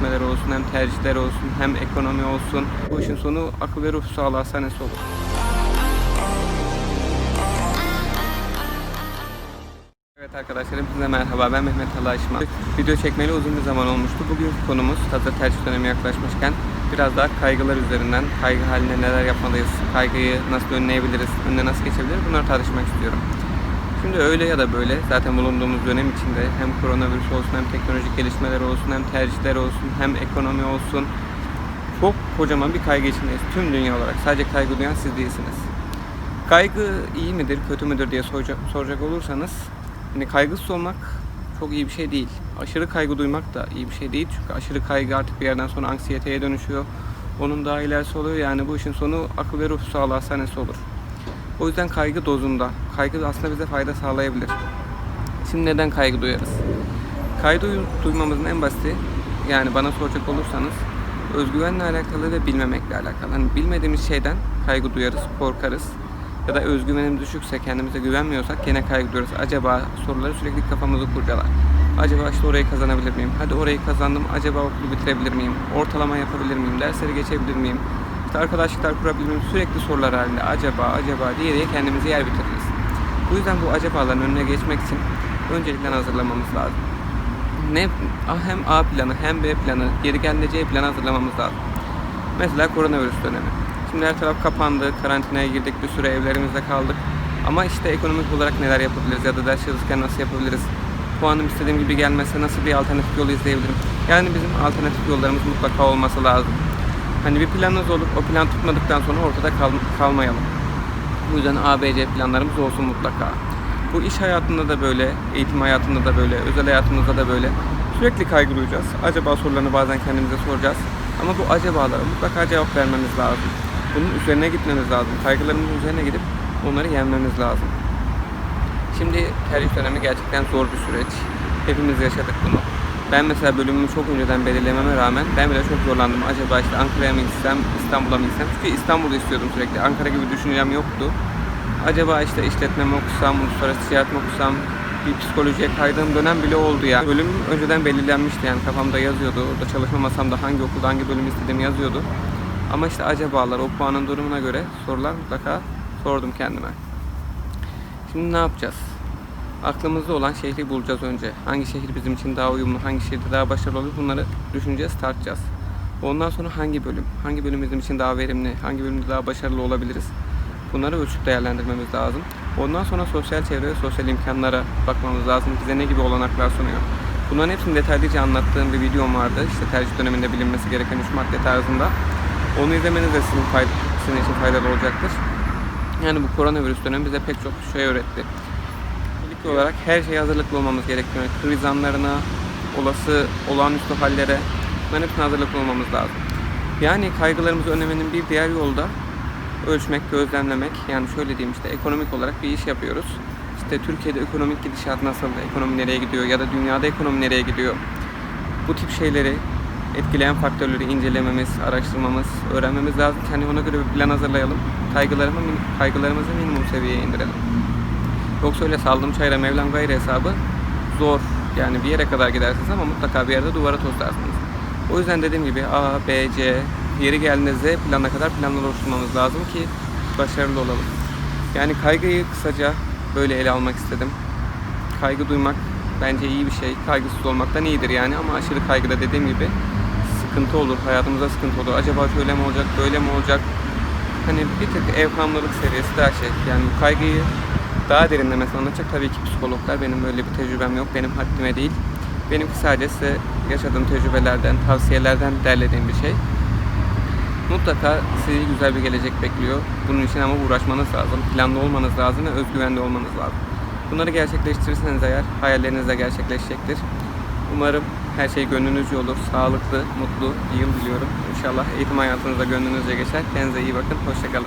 gelişmeleri olsun, hem tercihler olsun, hem ekonomi olsun. Bu işin sonu akıl ve ruh sağlığı hastanesi olur. Evet arkadaşlar hepinize merhaba ben Mehmet Alaşma. Video çekmeli uzun bir zaman olmuştu. Bugün konumuz hazır tercih dönemi yaklaşmışken biraz daha kaygılar üzerinden, kaygı haline neler yapmalıyız, kaygıyı nasıl önleyebiliriz, önüne nasıl geçebiliriz bunları tartışmak istiyorum. Şimdi öyle ya da böyle zaten bulunduğumuz dönem içinde hem koronavirüs olsun hem teknolojik gelişmeler olsun hem tercihler olsun hem ekonomi olsun çok kocaman bir kaygı içindeyiz tüm dünya olarak. Sadece kaygı duyan siz değilsiniz. Kaygı iyi midir, kötü müdür diye soracak, soracak olursanız hani kaygısız olmak çok iyi bir şey değil. Aşırı kaygı duymak da iyi bir şey değil. Çünkü aşırı kaygı artık bir yerden sonra anksiyeteye dönüşüyor. Onun daha ilerisi oluyor. Yani bu işin sonu akıl ve ruh sağlığı hastanesi olur. O yüzden kaygı dozunda. Kaygı aslında bize fayda sağlayabilir. Şimdi neden kaygı duyarız? Kaygı duy- duymamızın en basiti yani bana soracak olursanız özgüvenle alakalı ve bilmemekle alakalı. Hani bilmediğimiz şeyden kaygı duyarız, korkarız. Ya da özgüvenim düşükse, kendimize güvenmiyorsak gene kaygı duyarız. Acaba soruları sürekli kafamızı kurcalar. Acaba işte orayı kazanabilir miyim? Hadi orayı kazandım. Acaba okulu bitirebilir miyim? Ortalama yapabilir miyim? Dersleri geçebilir miyim? İşte arkadaşlıklar kurabilir miyim? Sürekli sorular halinde acaba acaba diye diye kendimizi yer bitiririz. Bu yüzden bu acabaların önüne geçmek için öncelikle hazırlamamız lazım. Ne hem A planı hem B planı, geri geldiğinde C planı hazırlamamız lazım. Mesela koronavirüs dönemi. Şimdi her taraf kapandı, karantinaya girdik, bir süre evlerimizde kaldık. Ama işte ekonomik olarak neler yapabiliriz ya da ders çalışırken nasıl yapabiliriz? Puanım istediğim gibi gelmese nasıl bir alternatif yolu izleyebilirim? Yani bizim alternatif yollarımız mutlaka olması lazım. Hani bir planınız olup o plan tutmadıktan sonra ortada kal- kalmayalım. Bu yüzden A, B, C planlarımız olsun mutlaka. Bu iş hayatında da böyle, eğitim hayatında da böyle, özel hayatımızda da böyle. Sürekli kaygı duyacağız. Acaba sorularını bazen kendimize soracağız. Ama bu acabalara mutlaka cevap vermemiz lazım. Bunun üzerine gitmemiz lazım. Kaygılarımızın üzerine gidip onları yenmemiz lazım. Şimdi tercih dönemi gerçekten zor bir süreç. Hepimiz yaşadık bunu. Ben mesela bölümümü çok önceden belirlememe rağmen ben bile çok zorlandım. Acaba işte Ankara'ya mı gitsem, İstanbul'a mı gitsem? Çünkü İstanbul'u istiyordum sürekli. Ankara gibi düşüncem yoktu. Acaba işte işletme mi okusam, uluslararası ticaret mi okusam, bir psikolojiye kaydığım dönem bile oldu ya. Bölüm önceden belirlenmişti yani kafamda yazıyordu. Orada çalışma masamda hangi okulda hangi bölüm istediğim yazıyordu. Ama işte acabalar o puanın durumuna göre sorular mutlaka sordum kendime. Şimdi ne yapacağız? Aklımızda olan şehri bulacağız önce. Hangi şehir bizim için daha uyumlu, hangi şehirde daha başarılı olur bunları düşüneceğiz, tartacağız. Ondan sonra hangi bölüm, hangi bölüm bizim için daha verimli, hangi bölümde daha başarılı olabiliriz? Bunları ölçüp değerlendirmemiz lazım. Ondan sonra sosyal çevre ve sosyal imkanlara bakmamız lazım. Bize ne gibi olanaklar sunuyor? Bunların hepsini detaylıca anlattığım bir videom vardı. İşte tercih döneminde bilinmesi gereken 3 madde tarzında. Onu izlemeniz de sizin, fay- sizin için faydalı olacaktır. Yani bu koronavirüs dönemi bize pek çok şey öğretti. İlk olarak her şeye hazırlıklı olmamız gerekiyor. Kriz anlarına, olası olağanüstü hallere bunların hepsine hazırlıklı olmamız lazım. Yani kaygılarımızı önlemenin bir diğer yolu da ölçmek, gözlemlemek. Yani şöyle diyeyim işte ekonomik olarak bir iş yapıyoruz. İşte Türkiye'de ekonomik gidişat nasıl, ekonomi nereye gidiyor ya da dünyada ekonomi nereye gidiyor. Bu tip şeyleri etkileyen faktörleri incelememiz, araştırmamız, öğrenmemiz lazım. Yani ona göre bir plan hazırlayalım. Kaygılarımı, kaygılarımızı minimum seviyeye indirelim. Yoksa öyle saldım çayra mevlam gayrı hesabı zor. Yani bir yere kadar gidersiniz ama mutlaka bir yerde duvara toslarsınız. O yüzden dediğim gibi A, B, C, yeri geldiğinde Z plana kadar planlar oluşturmamız lazım ki başarılı olalım. Yani kaygıyı kısaca böyle ele almak istedim. Kaygı duymak bence iyi bir şey. Kaygısız olmaktan iyidir yani ama aşırı kaygıda dediğim gibi sıkıntı olur. Hayatımıza sıkıntı olur. Acaba şöyle mi olacak, böyle mi olacak? Hani bir tık evhamlılık seviyesi daha şey. Yani kaygıyı daha derinlemesine anlatacak tabii ki psikologlar. Benim böyle bir tecrübem yok. Benim haddime değil. Benimki sadece yaşadığım tecrübelerden, tavsiyelerden derlediğim bir şey. Mutlaka sizi güzel bir gelecek bekliyor. Bunun için ama uğraşmanız lazım. Planlı olmanız lazım ve özgüvenli olmanız lazım. Bunları gerçekleştirirseniz eğer hayalleriniz de gerçekleşecektir. Umarım her şey gönlünüzce olur. Sağlıklı, mutlu bir yıl diliyorum. İnşallah eğitim hayatınızda gönlünüzce geçer. Kendinize iyi bakın. Hoşçakalın.